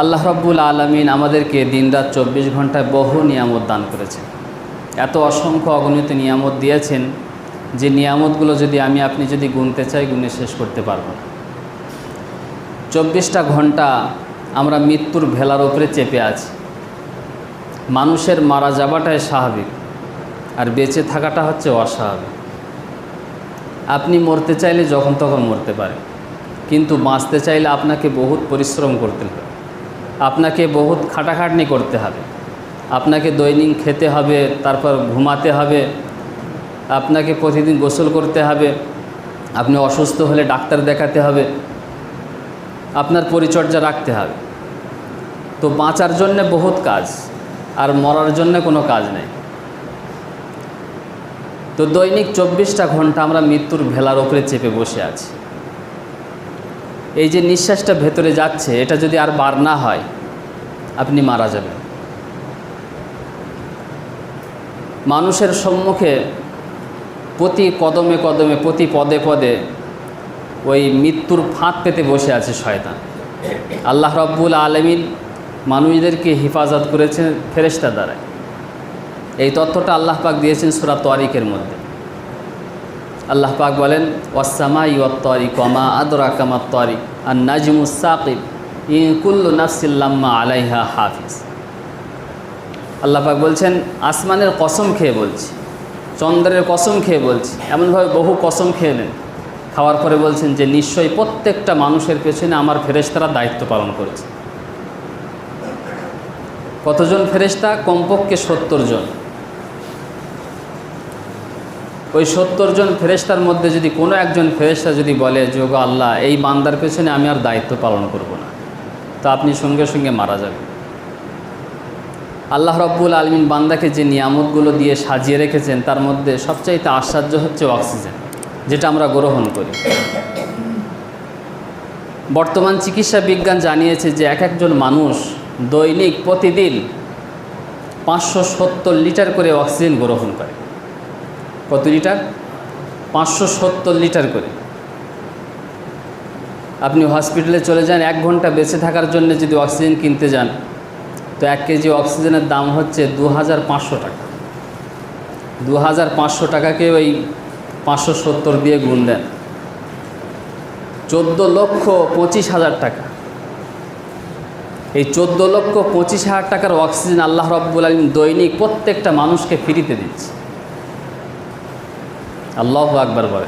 আল্লাহ রব্বুল আলমিন আমাদেরকে দিনরাত চব্বিশ ঘন্টায় বহু নিয়ামত দান করেছেন। এত অসংখ্য অগণিত নিয়ামত দিয়েছেন যে নিয়ামতগুলো যদি আমি, আপনি যদি গুনতে চাই, গুনে শেষ করতে পারব না। চব্বিশটা ঘণ্টা আমরা মৃত্যুর ভেলার ওপরে চেপে আছি। মানুষের মারা যাওয়াটাই স্বাভাবিক, আর বেঁচে থাকাটা হচ্ছে অস্বাভাবিক। আপনি মরতে চাইলে যখন তখন মরতে পারে কিন্তু বাঁচতে চাইলে আপনাকে বহুত পরিশ্রম করতে হবে। আপনাকে বহুত খাটাখাটনি করতে হবে। আপনাকে দৈনিক খেতে হবে, তারপর ঘুমাতে হবে, আপনাকে প্রতিদিন গোসল করতে হবে, আপনি অসুস্থ হলে ডাক্তার দেখাতে হবে, আপনার পরিচর্যা রাখতে হবে। তো বাঁচার জন্যে বহুত কাজ, আর মরার জন্য কোনো কাজ নেই। তো দৈনিক চব্বিশটা ঘণ্টা আমরা মৃত্যুর ভেলার ওপরে চেপে বসে আছি। এই যে নিঃশ্বাসটা ভেতরে যাচ্ছে, এটা যদি আর বার না হয়, আপনি মারা যাবেন। মানুষের সম্মুখে প্রতি কদমে কদমে, প্রতি পদে পদে ওই মৃত্যুর ফাঁদ পেতে বসে আছে শয়তান। আল্লাহ রব্বুল আলমিন মানুষদেরকে হেফাজত করেছেন ফেরেস্তা দ্বারায় এই তথ্যটা আল্লাহ পাক দিয়েছেন সুরা তরিকের মধ্যে। আল্লাহ পাক বলেন ওয়াসামা ইয়ত্তরি কমা আদরা কামা তরি আর নাজমুস সাকিব ইকুল্লু নাফসিল্লাম্মা আলাইহা হাফিজ। আল্লাহ পাক বলছেন, আসমানের কসম খেয়ে বলছি, চন্দ্রের কসম খেয়ে বলছি, এমনভাবে বহু কসম খেয়ে নেন। খাওয়ার পরে বলছেন যে, নিশ্চয়ই প্রত্যেকটা মানুষের পেছনে আমার ফেরেশতারা দায়িত্ব পালন করেছে। কতজন ফেরেশতা? কমপক্ষে সত্তর জন। ওই সত্তর জন ফেরেশতার মধ্যে যদি কোনো একজন ফেরেশতা যদি বলে যোগ আল্লাহ, এই বান্দার পেছনে আমি আর দায়িত্ব পালন করব না। তো আপনি সঙ্গে সঙ্গে মারা যাবেন। আল্লাহ রব্বুল আলমিন বান্দাকে যে নিয়ামতগুলো দিয়ে সাজিয়ে রেখেছেন, তার মধ্যে সবচাইতে আশ্চর্য হচ্ছে অক্সিজেন, যেটা আমরা গ্রহণ করি। বর্তমান চিকিৎসা বিজ্ঞান জানিয়েছে যে, এক একজন মানুষ দৈনিক প্রতিদিন পাঁচশো সত্তর লিটার করে অক্সিজেন গ্রহণ করে। কত লিটার? পাঁচশো সত্তর লিটার করে। আপনি হসপিটালে চলে যান, এক ঘণ্টা বেঁচে থাকার জন্য যদি অক্সিজেন কিনতে যান, তো এক কেজি অক্সিজেনের দাম হচ্ছে দু হাজার পাঁচশো টাকা। দু হাজার পাঁচশো টাকাকে ওই পাঁচশো সত্তর দিয়ে গুণ দেন। চোদ্দ লক্ষ পঁচিশ হাজার টাকা। এই চোদ্দ লক্ষ পঁচিশ হাজার টাকার অক্সিজেন আল্লাহ রব্বুল আলম দৈনিক প্রত্যেকটা মানুষকে ফ্রিতে দিচ্ছে। আল্লাহ আকবার বলে।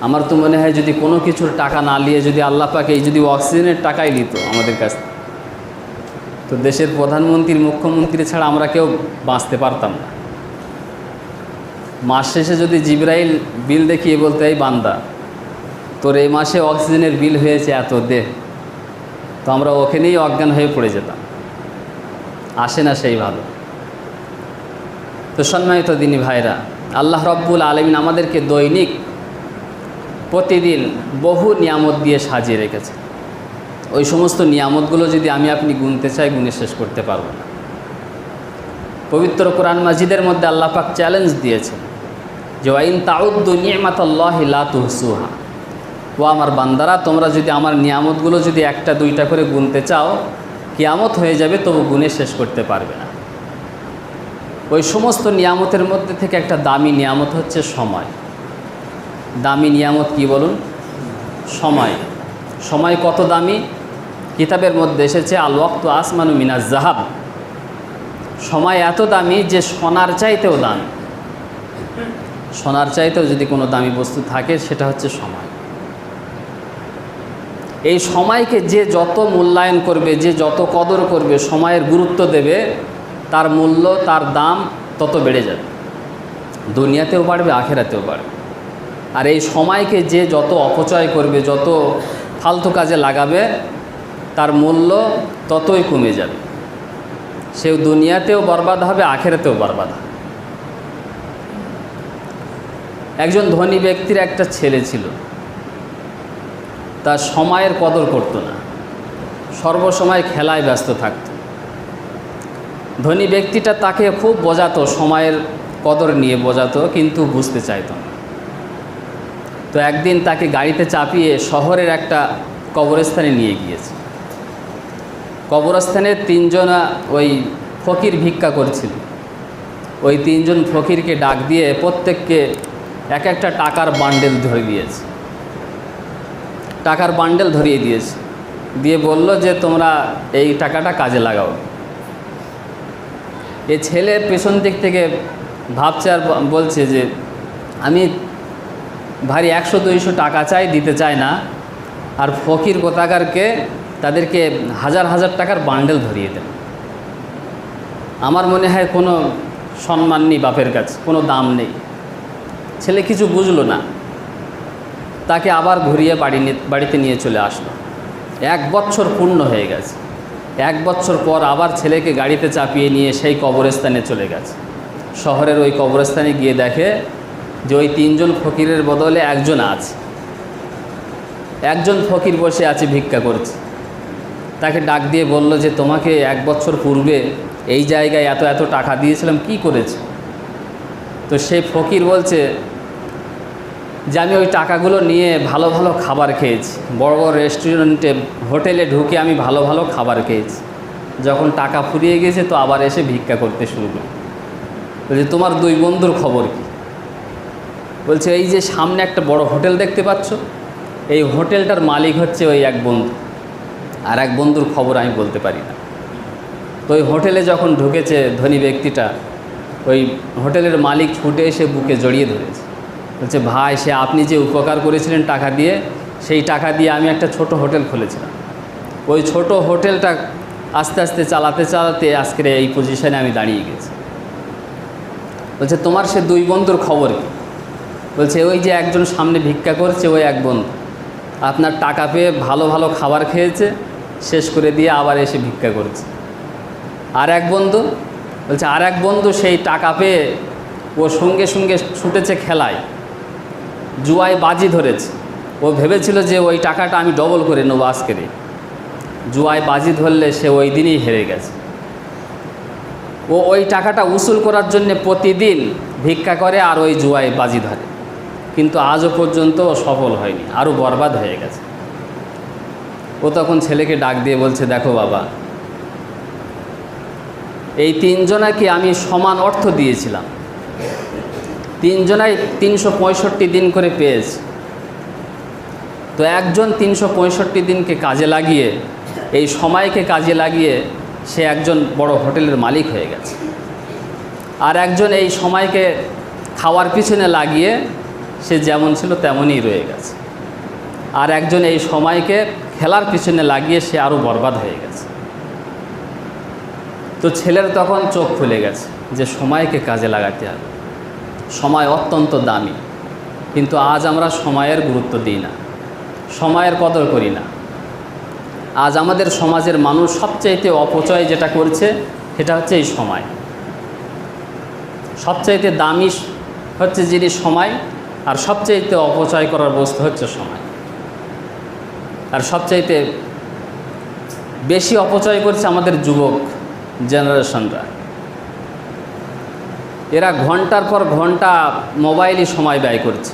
আমার তো মনে হয় যদি কোনো কিছুর টাকা না নিয়ে যদি আল্লাহ পাকে এই যদি অক্সিজেনের টাকাই নিত আমাদের কাছ তো দেশের প্রধানমন্ত্রী, মুখ্যমন্ত্রী ছাড়া আমরা কেউ বাঁচতে পারতাম না। মাস শেষে যদি জিব্রাইল বিল দেখিয়ে বলতে, এই বান্দা, তোর এই মাসে অক্সিজেনের বিল হয়েছে এত, দে। তো আমরা ওখানেই অজ্ঞান হয়ে পড়ে যেতাম। আসে না সেই ভালো। তো সম্মানিত দিনী ভাইরা আল্লাহ রব্বুল আলমিন আমাদেরকে দৈনিক, প্রতিদিন বহু নিয়ামত দিয়ে সাজিয়ে রেখেছে। ওই সমস্ত নিয়ামতগুলো যদি আমি আপনি গুনতে চাই, গুনে শেষ করতে পারব না। পবিত্র কোরআন মাজিদের মধ্যে আল্লাহ পাক চ্যালেঞ্জ দিয়েছে যে, ওয়াইন তাউদ্দু নিয়মাতাল্লাহ লা তুহসুহা। ও আমার বান্দারা, তোমরা যদি আমার নিয়ামতগুলো যদি একটা দুইটা করে গুনতে চাও, কিয়ামত হয়ে যাবে, তবু গুনে শেষ করতে পারবে না। ওই সমস্ত নিয়ামতের মধ্যে থেকে একটা দামি নিয়ামত হচ্ছে সময়। দামি নিয়ামত কি বলুন? সময়। সময় কত দামি? কিতাবের মধ্যে এসেছে আল ওয়াক্ত আসমানু মিনাজ জাহাব সময় এত দামি যে সোনার চাইতেও দামি। সোনার চাইতেও যদি কোনো দামি বস্তু থাকে, সেটা হচ্ছে সময়। এই সময়কে যে যত মূল্যায়ন করবে, যে যত কদর করবে, সময়ের গুরুত্ব দেবে তার মূল্য, তার দাম তত বেড়ে যাবে। দুনিয়াতেও বাড়বে, আখেরাতেও বাড়বে। আর এই সময়কে যে যত অপচয় করবে, যত ফালতু কাজে লাগাবে, তার মূল্য ততই কমে যাবে। সেও দুনিয়াতেও বরবাদ হবে, আখেরাতেও বরবাদ হবে। একজন ধনী ব্যক্তির একটা ছেলে ছিল। তার সময়ের কদর করতো না। সর্বসময় খেলায় ব্যস্ত থাকত। ধনী ব্যক্তিটা তাকে খুব বোঝাতো, সময়ের কদর নিয়ে বোঝাতো, কিন্তু বুঝতে চাইতো তো একদিন তাকে গাড়িতে চাপিয়ে শহরের একটা কবরস্থানে নিয়ে গিয়েছে। কবরস্থানে তিনজনা ওই ফকির ভিক্ষা করছিল। ওই তিনজন ফকিরকে ডাক দিয়ে প্রত্যেককে এক একটা টাকার বান্ডেল ধরে দিয়েছে। টাকার বান্ডেল ধরিয়ে দিয়েছে। দিয়ে বলল যে, তোমরা এই টাকাটা কাজে লাগাও। এ ছেলে পেছন দিক থেকে ভাবছে আর বলছে যে, আমি ভারী একশো দুইশো টাকা চাই, দিতে চায় না। আর ফকির কোথাকারকে তাদেরকে হাজার হাজার টাকার বান্ডেল ধরিয়ে দেন আমার মনে হয় কোনো সম্মান নেই বাপের কাছে, কোনো দাম নেই। ছেলে কিছু বুঝলো না। তাকে আবার ঘুরিয়ে বাড়ি বাড়িতে নিয়ে চলে আসলো। এক বছর পূর্ণ হয়ে গেছে। এক বছর পর আবার ছেলেকে গাড়িতে চাপিয়ে নিয়ে সেই কবরস্থানে চলে গেছে। শহরের ওই কবরস্থানে গিয়ে দেখে যে ওই তিনজন ফকিরের বদলে একজন আছে। একজন ফকির বসে আছে, ভিক্ষা করছে। তাকে ডাক দিয়ে বলল যে, তোমাকে এক বছর পূর্বে এই জায়গায় এত এত টাকা দিয়েছিলাম, কি করেছে? তো সেই ফকির বলছে যে আমি ওই টাকাগুলো নিয়ে ভালো ভালো খাবার খেয়েছি। বড় বড় রেস্টুরেন্টে হোটেলে ঢুকে আমি ভালো ভালো খাবার খেয়েছি। যখন টাকা ফুরিয়ে গেছে তো আবার এসে ভিক্ষা করতে শুরু করি বলছে, তোমার দুই বন্ধুর খবর কি? বলছে, এই যে সামনে একটা বড় হোটেল দেখতে পাচ্ছ? এই হোটেলটার মালিক হচ্ছে ওই এক বন্ধু। আর এক বন্ধুর খবর আমি বলতে পারি না। তো ওই হোটেলে যখন ঢুকেছে ধনী ব্যক্তিটা, ওই হোটেলের মালিক ছুটে এসে বুকে জড়িয়ে ধরেছে। বলছে, ভাই, সে আপনি যে উপকার করেছিলেন টাকা দিয়ে, সেই টাকা দিয়ে আমি একটা ছোট হোটেল খুলেছিলাম। ওই ছোট হোটেলটা আস্তে আস্তে চালাতে চালাতে আজকের এই পজিশনে আমি দাঁড়িয়ে গেছি। বলছে, তোমার সে দুই বন্ধুর খবর কি? বলছে, ওই যে একজন সামনে ভিক্ষা করছে, ওই এক বন্ধু। আপনার টাকা পেয়ে ভালো ভালো খাবার খেয়েছে, শেষ করে দিয়ে আবার এসে ভিক্ষা করছে। আর এক বন্ধু, বলছে, আর এক বন্ধু সেই টাকা পেয়ে ও সঙ্গে সঙ্গে ছুটেছে খেলায়। জুয়ায় বাজি ধরেছে। ও ভেবেছিল যে ওই টাকাটা আমি ডবল করে নেব আজকের জুয়ায় বাজি ধরলে সে ওই দিনই হেরে গেছে। ও ওই টাকাটা উসুল করার জন্যে প্রতিদিন ভিক্ষা করে আর ওই জুয়ায় বাজি ধরে। কিন্তু আজও পর্যন্ত ও সফল হয়নি, আরও বরবাদ হয়ে গেছে। ও তখন ছেলেকে ডাক দিয়ে বলছে, দেখো বাবা, এই তিনজনাকে আমি সমান অর্থ দিয়েছিলাম। তিনজনাই তিনশো পঁয়ষট্টি দিন করে পেয়েছে। তো একজন তিনশো পঁয়ষট্টি দিনকে কাজে লাগিয়ে, এই সময়কে কাজে লাগিয়ে সে একজন বড় হোটেলের মালিক হয়ে গেছে। আর একজন এই সময়কে খাওয়ার পিছনে লাগিয়ে সে যেমন ছিল তেমনই রয়ে গেছে। আর একজন এই সময়কে খেলার পিছনে লাগিয়ে সে আরও বরবাদ হয়ে গেছে। তো ছেলের তখন চোখ খুলে গেছে যে সময়কে কাজে লাগাতে হবে। সময় অত্যন্ত দামি। কিন্তু আজ আমরা সময়ের গুরুত্ব দিই না। সময়ের কদর করি না। আজ আমাদের সমাজের মানুষ সবচাইতে অপচয় যেটা করছে, সেটা হচ্ছে এই সময়। সবচাইতে দামি হচ্ছে জিনিস সময়, আর সবচাইতে অপচয় করার বস্তু হচ্ছে সময়। আর সবচাইতে বেশি অপচয় করছে আমাদের যুবক জেনারেশনরা। এরা ঘণ্টার পর ঘণ্টা মোবাইলই সময় ব্যয় করছে।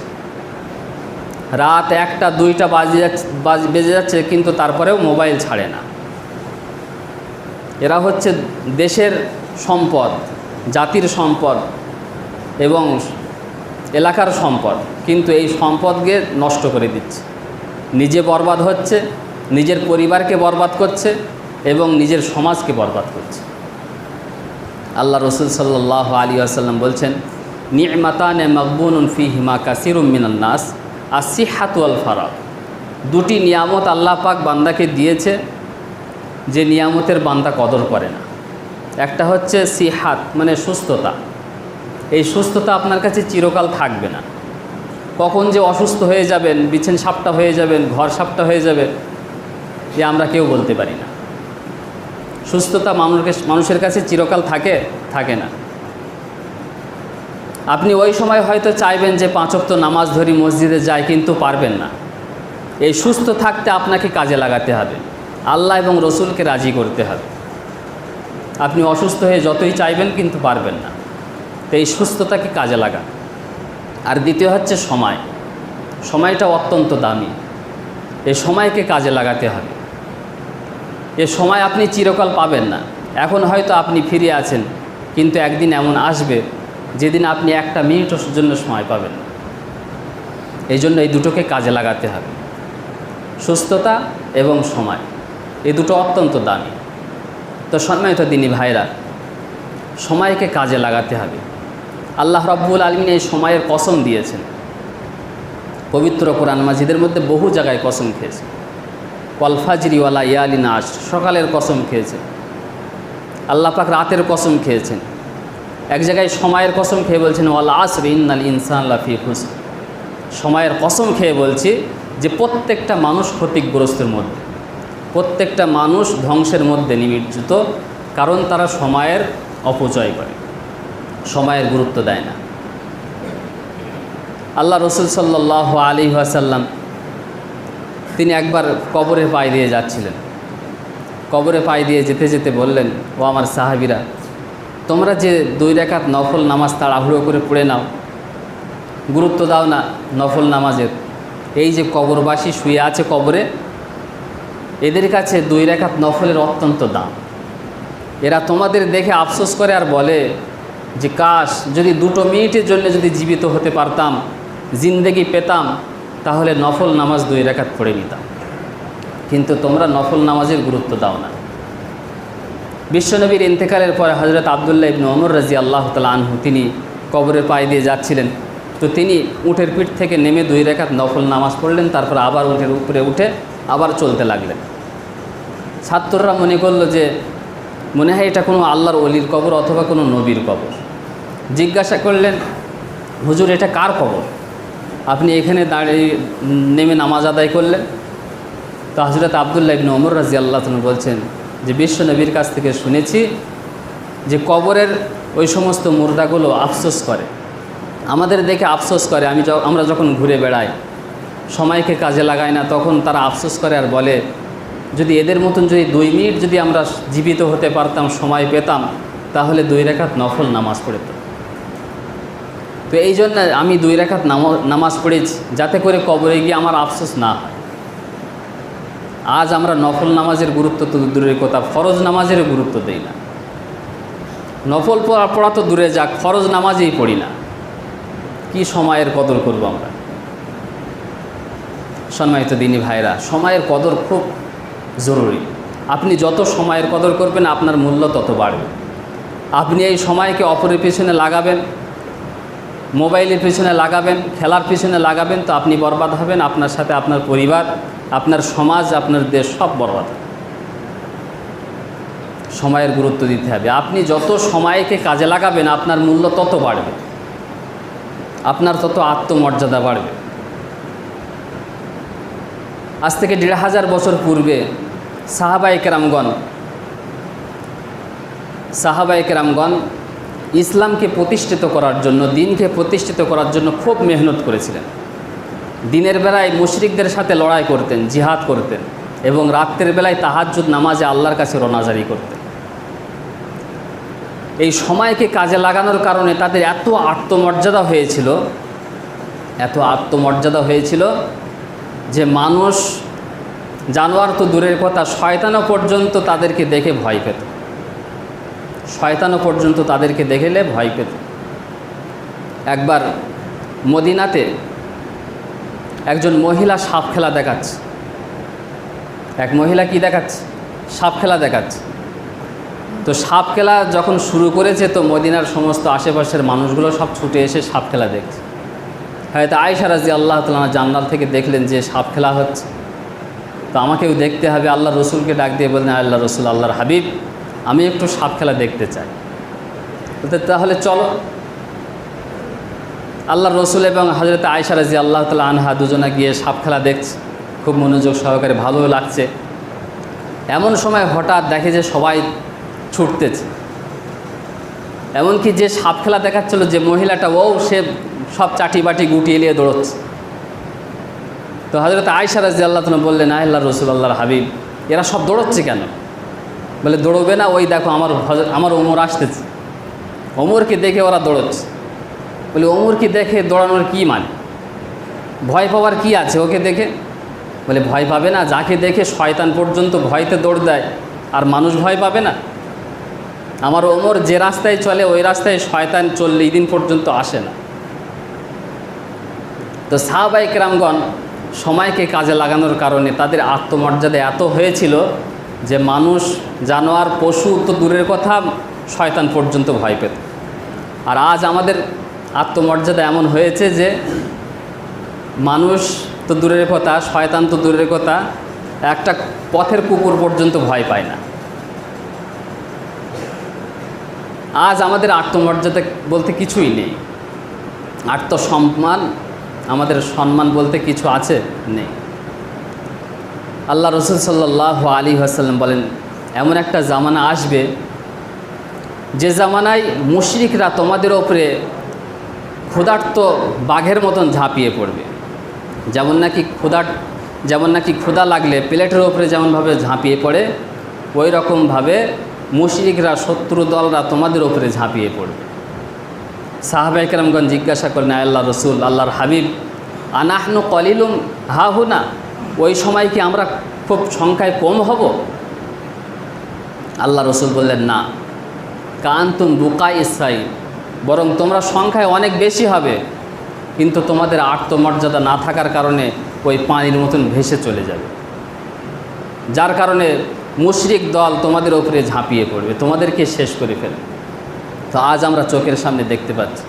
রাত একটা, দুইটা বাজে যাচ্ছে, বেজে যাচ্ছে, কিন্তু তারপরেও মোবাইল ছাড়ে না। এরা হচ্ছে দেশের সম্পদ, জাতির সম্পদ এবং এলাকার সম্পদ, কিন্তু এই সম্পদকে নষ্ট করে দিচ্ছে। নিজে বরবাদ হচ্ছে, নিজের পরিবারকে বরবাদ করছে এবং নিজের সমাজকে বরবাদ করছে। আল্লাহ রসুল সাল্লাহ আলী আসাল্লাম বলছেন নিয়মাতানে মকবুন উনফি হিমা কাসিরুম মিনান্নাস আসিহাতু আল ফারাক। দুটি নিয়ামত আল্লাহ পাক বান্দাকে দিয়েছে, যে নিয়ামতের বান্দা কদর করে না। একটা হচ্ছে সিহাত মানে সুস্থতা। এই সুস্থতা আপনার কাছে চিরকাল থাকবে না। কখন যে অসুস্থ হয়ে যাবেন, বিছেন সাপটা হয়ে যাবেন, ঘর সাপটা হয়ে যাবে যে আমরা কেউ বলতে পারি না। সুস্থতা মানুষের মানুষের কাছে চিরকাল থাকে থাকে না। আপনি ওই সময় হয়তো চাইবেন যে পাঁচক্ত নামাজ ধরি মসজিদে যায়, কিন্তু পারবেন না। এই সুস্থ থাকতে আপনাকে কাজে লাগাতে হবে। আল্লাহ এবং রসুলকে রাজি করতে হবে। আপনি অসুস্থ হয়ে যতই চাইবেন, কিন্তু পারবেন না। তো এই সুস্থতাকে কাজে লাগান। আর দ্বিতীয় হচ্ছে সময়। সময়টা অত্যন্ত দামি। এই সময়কে কাজে লাগাতে হবে। এ সময় আপনি চিরকাল পাবেন না। এখন হয়তো আপনি ফিরে আছেন, কিন্তু একদিন এমন আসবে যেদিন আপনি একটা মিনিটের জন্য সময় পাবেন এই জন্য এই দুটোকে কাজে লাগাতে হবে। সুস্থতা এবং সময় এই দুটো অত্যন্ত দামি। তো সম্মানিত দিনী ভাইরা, সময়কে কাজে লাগাতে হবে। আল্লাহ রব্বুল আলমিন এই সময়ের কসম দিয়েছেন। পবিত্র কোরআন মাজিদের মধ্যে বহু জায়গায় কসম খেয়েছে কলফাজরিওয়ালা ইয়ালি নাস সকালের কসম খেয়েছে আল্লাহ পাক রাতের কসম খেয়েছেন। এক জায়গায় সময়ের কসম খেয়ে বলছেন, ওয়াল আসর ইন্নাল ইনসান লাফি সময়ের কসম খেয়ে বলছি যে, প্রত্যেকটা মানুষ ক্ষতিগ্রস্তের মধ্যে, প্রত্যেকটা মানুষ ধ্বংসের মধ্যে নিমজ্জিত, কারণ তারা সময়ের অপচয় করে, সময়ের গুরুত্ব দেয় না। আল্লাহ রসুল সাল্লাহ আলী আসাল্লাম তিনি একবার কবরে পায়ে দিয়ে যাচ্ছিলেন। কবরে পায়ে দিয়ে যেতে যেতে বললেন, ও আমার সাহাবিরা, তোমরা যে দুই রেখাত নফল নামাজ তাড়াহুড়ো করে পড়ে নাও, গুরুত্ব দাও না নফল নামাজের। এই যে কবরবাসী শুয়ে আছে কবরে, এদের কাছে দুই রেখাত নফলের অত্যন্ত দাম। এরা তোমাদের দেখে আফসোস করে আর বলে যে, কাশ, যদি দুটো মিনিটের জন্য যদি জীবিত হতে পারতাম, জিন্দেগি পেতাম তাহলে নফল নামাজ দুই রেখাত পড়ে নিতাম। কিন্তু তোমরা নফল নামাজের গুরুত্ব দাও না। বিশ্বনবীর ইন্তেকালের পরে হজরত আবদুল্লাহ ইবনু অমর রাজি আল্লাহ তালা আনহু তিনি কবরের পায়ে দিয়ে যাচ্ছিলেন। তো তিনি উঠের পিঠ থেকে নেমে দুই রেখাত নফল নামাজ পড়লেন, তারপর আবার উঠের উপরে উঠে আবার চলতে লাগলেন। ছাত্ররা মনে করল যে, মনে হয় এটা কোনো আল্লাহর অলির কবর অথবা কোনো নবীর কবর। জিজ্ঞাসা করলেন, হুজুর, এটা কার কবর? আপনি এখানে দাঁড়িয়ে নেমে নামাজ আদায় করলেন। তো হজরত আবদুল্লাহ ইবনে ওমর রাজি আল্লাহ বলছেন যে, বিশ্ব নবীর কাছ থেকে শুনেছি যে, কবরের ওই সমস্ত মুর্দাগুলো আফসোস করে। আমাদের দেখে আফসোস করে, আমি আমরা যখন ঘুরে বেড়াই, সময়কে কাজে লাগাই না, তখন তারা আফসোস করে আর বলে, যদি এদের মতন যদি দুই মিনিট যদি আমরা জীবিত হতে পারতাম, সময় পেতাম, তাহলে দুই রেখাত নফল নামাজ পড়তাম তো এই জন্য আমি দুই রেখাত নামা- নামাজ পড়েছি, যাতে করে কবরে গিয়ে আমার আফসোস না হয়। আজ আমরা নফল নামাজের গুরুত্ব তো দূরের কথা, ফরজ নামাজের গুরুত্ব দেই না। নফল পড়া তো দূরে যাক, ফরজ নামাজেই পড়ি না। কি সময়ের কদর করব আমরা? সম্মানিত দিনী ভাইরা, সময়ের কদর খুব জরুরি। আপনি যত সময়ের কদর করবেন, আপনার মূল্য তত বাড়বে। আপনি এই সময়কে অপরের পেছনে লাগাবেন মোবাইলের পিছনে লাগাবেন, খেলার পিছনে লাগাবেন, তো আপনি বরবাদ হবেন, আপনার সাথে আপনার পরিবার, আপনার সমাজ, আপনার দেশ সব বরবাদ। সময়ের গুরুত্ব দিতে হবে। আপনি যত সময়কে কাজে লাগাবেন, আপনার মূল্য তত বাড়বে। আপনার তত আত্মমর্যাদা বাড়বে। আজ থেকে দেড় হাজার বছর পূর্বে সাহাবাই কেরামগণ সাহাবাই কেরামগণ ইসলামকে প্রতিষ্ঠিত করার জন্য, দিনকে প্রতিষ্ঠিত করার জন্য খুব মেহনত করেছিলেন। দিনের বেলায় মুশরিকদের সাথে লড়াই করতেন, জিহাদ করতেন এবং রাত্রের বেলায় তাহাজ্জুদ নামাজে আল্লাহর কাছে রোনাজারি করতেন। এই সময়কে কাজে লাগানোর কারণে তাদের এত আত্মমর্যাদা হয়েছিল, এত আত্মমর্যাদা হয়েছিল যে মানুষ জানোয়ার তো দূরের কথা শয়তানো পর্যন্ত তাদেরকে দেখে ভয় পেত। শয়তানও পর্যন্ত তাদেরকে দেখেলে ভয় পেত। একবার মদিনাতে একজন মহিলা সাপ খেলা দেখাচ্ছে। এক মহিলা কি দেখাচ্ছে? সাপ খেলা দেখাচ্ছে। তো সাপ খেলা যখন শুরু করেছে, তো মদিনার সমস্ত আশেপাশের মানুষগুলো সব ছুটে এসে সাপ খেলা দেখছে। হয়তো আয়সা রাজি আল্লাহ তালা জান্নাল থেকে দেখলেন যে সাপ খেলা হচ্ছে। তো আমাকেও দেখতে হবে, আল্লাহ রসুলকে ডাক দিয়ে বললেন, আল্লাহ রসুল, আল্লাহর হাবিব আমি একটু সাপ খেলা দেখতে চাই। তাহলে চলো। আল্লাহ রসুল এবং হজরত আয়সা রাজি আল্লাহ তালা আনহা দুজনে গিয়ে সাপ খেলা দেখছে। খুব মনোযোগ সহকারে ভালো লাগছে। এমন সময় হঠাৎ দেখে যে সবাই ছুটতেছে। এমনকি যে সাপ খেলা দেখাচ্ছিল যে মহিলাটা ও সে সব চাটি বাটি গুটিয়ে নিয়ে দৌড়চ্ছে। তো হজরত আয়সা রাজি আল্লাহ তালা বললেন আহ আল্লাহ রসুল, আল্লাহর হাবিব, এরা সব দৌড়চ্ছে কেন? বলে, দৌড়বে না, ওই দেখো আমার আমার ওমর আসতেছে। ওমরকে দেখে ওরা দৌড়চ্ছে। বলে, ওমরকে দেখে দৌড়ানোর কি মানে? ভয় পাওয়ার কি আছে ওকে দেখে? বলে, ভয় পাবে না, যাকে দেখে শয়তান পর্যন্ত ভয়তে দৌড় দেয়, আর মানুষ ভয় পাবে না। আমার ওমর যে রাস্তায় চলে, ওই রাস্তায় শয়তান চল্লিশ দিন পর্যন্ত আসে না। তো সাহাবাই কেরামগণ সময়কে কাজে লাগানোর কারণে তাদের আত্মমর্যাদা এত হয়েছিল যে মানুষ, জানোয়ার, পশু তো দূরের কথা, শয়তান পর্যন্ত ভয় পেত। আর আজ আমাদের আত্মমর্যাদা এমন হয়েছে যে মানুষ তো দূরের কথা, শয়তান তো দূরের কথা, একটা পথের কুকুর পর্যন্ত ভয় পায় না। আজ আমাদের আত্মমর্যাদা বলতে কিছুই নেই। আত্মসম্মান, আমাদের সম্মান বলতে কিছু আছে? নেই। আল্লাহ রসুল সাল্লাহ আলী আসাল্লাম বলেন, এমন একটা জামানা আসবে, যে জামানায় মুশরিকরা তোমাদের ওপরে ক্ষুধার্ত বাঘের মতন ঝাঁপিয়ে পড়বে। যেমন নাকি ক্ষুধার যেমন নাকি ক্ষুধা লাগলে প্লেটের ওপরে যেমনভাবে ঝাঁপিয়ে পড়ে, ওই রকমভাবে মুশরিকরা শত্রু দলরা তোমাদের ওপরে ঝাঁপিয়ে পড়বে। সাহাবাই কেরামগঞ্জ জিজ্ঞাসা করেন আল্লাহ রসুল, আল্লাহর হাবিব, আনাহনু কলিলুম হা না ওই সময় কি আমরা খুব সংখ্যায় কম হব? আল্লাহ রসুল বললেন, না। কান্তুম বুকা ইসরাইল। বরং তোমরা সংখ্যায় অনেক বেশি হবে। কিন্তু তোমাদের আত্মমর্যাদা না থাকার কারণে ওই পানির মতন ভেসে চলে যাবে। যার কারণে মুশরিক দল তোমাদের ওপরে ঝাঁপিয়ে পড়বে। তোমাদেরকে শেষ করে ফেলবে তো আজ আমরা চোখের সামনে দেখতে পাচ্ছি,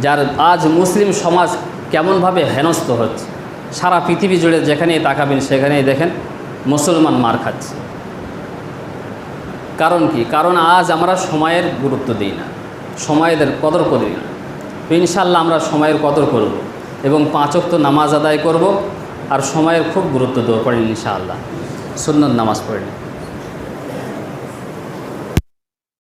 যার আজ মুসলিম সমাজ কেমনভাবে হেনস্থ হচ্ছে। সারা পৃথিবী জুড়ে যেখানেই তাকাবেন, সেখানেই দেখেন মুসলমান মার খাচ্ছে। কারণ কি? কারণ আজ আমরা সময়ের গুরুত্ব দিই না। সময়ের কদর করি না। ইনশাল্লাহ আমরা সময়ের কদর করব এবং পাঁচক তো নামাজ আদায় করব আর সময়ের খুব গুরুত্ব দেবো পড়েন ইনশাআল্লাহ। সুন্নত নামাজ পড়েন।